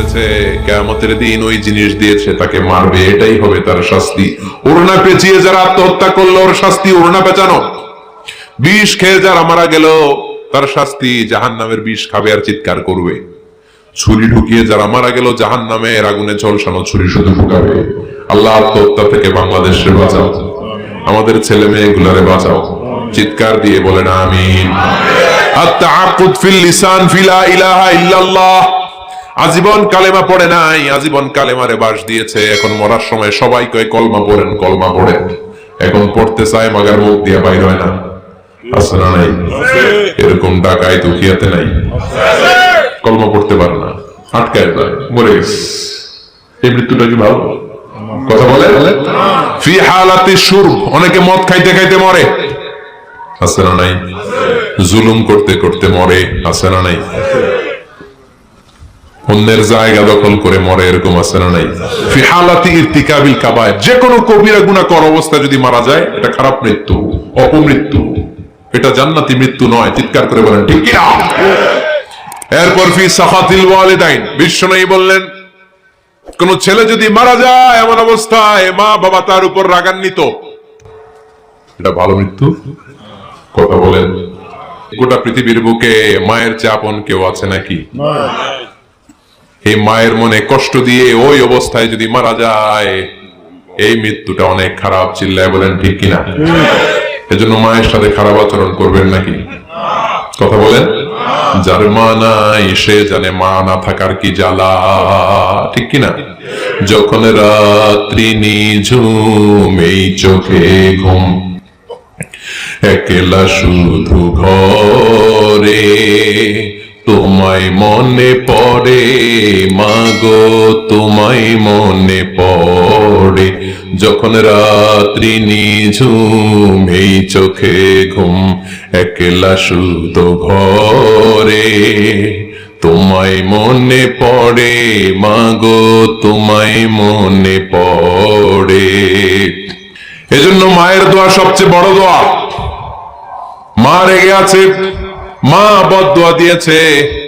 করেছে, কেয়ামতের দিন ওই জিনিস দিয়েছে, তাকে মারবে, এটাই হবে তার শাস্তি। ওড়না পেঁচিয়ে যারা আত্মহত্যা করল, ওর শাস্তি ওড়না পেঁচানো। বিষ খেয়ে যারা মারা গেল, তার শাস্তি জাহান নামের বিষ খাবে আর চিৎকার করবে। ছুরি ঢুকিয়ে যারা মারা গেল জাহান নামের আগুনে ঝলসানো ছুরি শুধু ঢুকাবে। আল্লাহ আত্মহত্যা থেকে বাংলাদেশে বাঁচাও। আমাদের ছেলে মেয়ে মেয়েগুলারে বাঁচাও। চিৎকার দিয়ে বলেন, আমিন। আত্তাআকুদ ফিল লিসান ফিলা ইলাহা ইল্লাল্লাহ। আজীবন কালেমা পড়ে নাই, আজীবন কালেমারে বাস দিয়েছে। এখন মরার সময় সবাই কয় কলমা পড়েন কলমা পড়েন। এখন পড়তে চায়, মাগার মুখ দিয়ে বাইর হয় না। আছে নাই? এরকম ডাকায় দুখিয়াতে নাই। কলমা পড়তে পারে না। আটকায় যায়, মরে এই মৃত্যুটা কি ভালো? কথা বলে? ফি হালাতি সুর অনেকে মদ খাইতে খাইতে মরে। আছে নাই? জুলুম করতে করতে মরে। আছে নাই? অন্যের জায়গা দখল করে মরে এরকম আছে না নাই? ফি হালাতি ইরতিকাবিল কাবায় যে কোনো কবিরা গুনাহ কর অবস্থা যদি মারা যায়, এটা খারাপ মৃত্যু, অপমৃত্যু। এটা জান্নাতি মৃত্যু নয়, চিৎকার করে বলেন, ঠিক কি না এরপর ফি সাফাতিল ওয়ালিদাইন। বিশ্বনবী বললেন, কোন ছেলে যদি মারা যায় এমন অবস্থায়, মা বাবা তার উপর রাগান্বিত। এটা ভালো মৃত্যু? কথা বলেন। গোটা পৃথিবীর বুকে মায়ের চাপন কেউ আছে নাকি? এই মায়ের মনে কষ্ট দিয়ে ওই অবস্থায় যদি মারা যায়, এই মৃত্যুটা অনেক খারাপ চিল্লায় বলেন ঠিক কিনা? এজন্য মায়ের সাথে খারাপ আচরণ করবেন নাকি? কথা বলেন? যার মা নাই, সে জানে মা না থাকার কি জ্বালা, ঠিক কিনা? যখন রাত্রি নিঝুম এই চোখে ঘুম, একলা শুধু ঘরে তোমায় মনে পড়ে? মাগো, তোমায় মনে পড়ে? যখন রাত্রি নিঝুম, এই চোখে ঘুম, একলা শুধু ঘরে। তোমায় মনে পড়ে? মাগো, তোমায় মনে পড়ে। এজন্য মায়ের দোয়া সবচেয়ে বড় দোয়া। মা রেগে আছে, মা বদদোয়া দিয়েছে।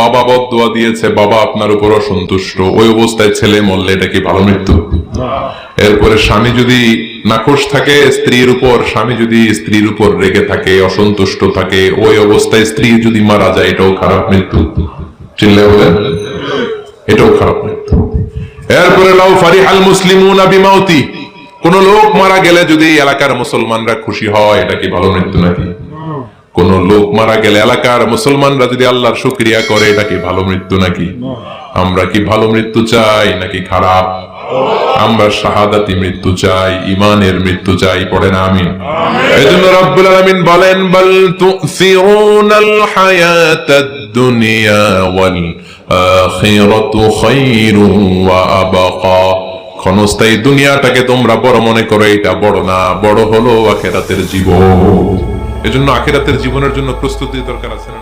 বাবা বদদোয়া দিয়েছে, বাবা আপনার উপর অসন্তুষ্ট। ওই অবস্থায় ছেলে মরলে এটা কি ভালো মৃত্যু? এরপরে স্বামী যদি নাকশ থাকে, স্ত্রীর উপর, স্বামী যদি স্ত্রীর উপর রেগে থাকে, অসন্তুষ্ট থাকে, ওই অবস্থায় স্ত্রী যদি মারা যায়, এটাও খারাপ মৃত্যু। চিনলে বলেন? এটাও খারাপ মৃত্যু। এরপরে, লাউ ফারিহাল মুসলিমুনা বিমাউতি। কোন লোক মারা গেলে যদি এলাকার মুসলমানরা খুশি হয়, এটা কি ভালো মৃত্যু নাকি? লোক মারা গেলে, এলাকার মুসলমানরা যদি আল্লাহর শুক্রিয়া করে, এটা কি ভালো মৃত্যু নাকি? আমরা কি ভালো মৃত্যু চাই নাকি খারাপ? আমরা শাহাদাতি মৃত্যু চাই ইমানের মৃত্যু চাই, পড়েন আমিন। এজন্য রব্বুল আলামিন বলেন, বল তুসিরুনাল হায়াতাদ দুনিয়া ওয়াল আখিরাতু খায়রুন ওয়া আবকা। ক্ষণস্থায়ী দুনিয়াটাকে তোমরা বড় মনে করো, এটা বড় না, বড় হলো আখেরাতের জীবন। এজন্য আখেরাতের জীবনের জন্য প্রস্তুতি দরকার আছে না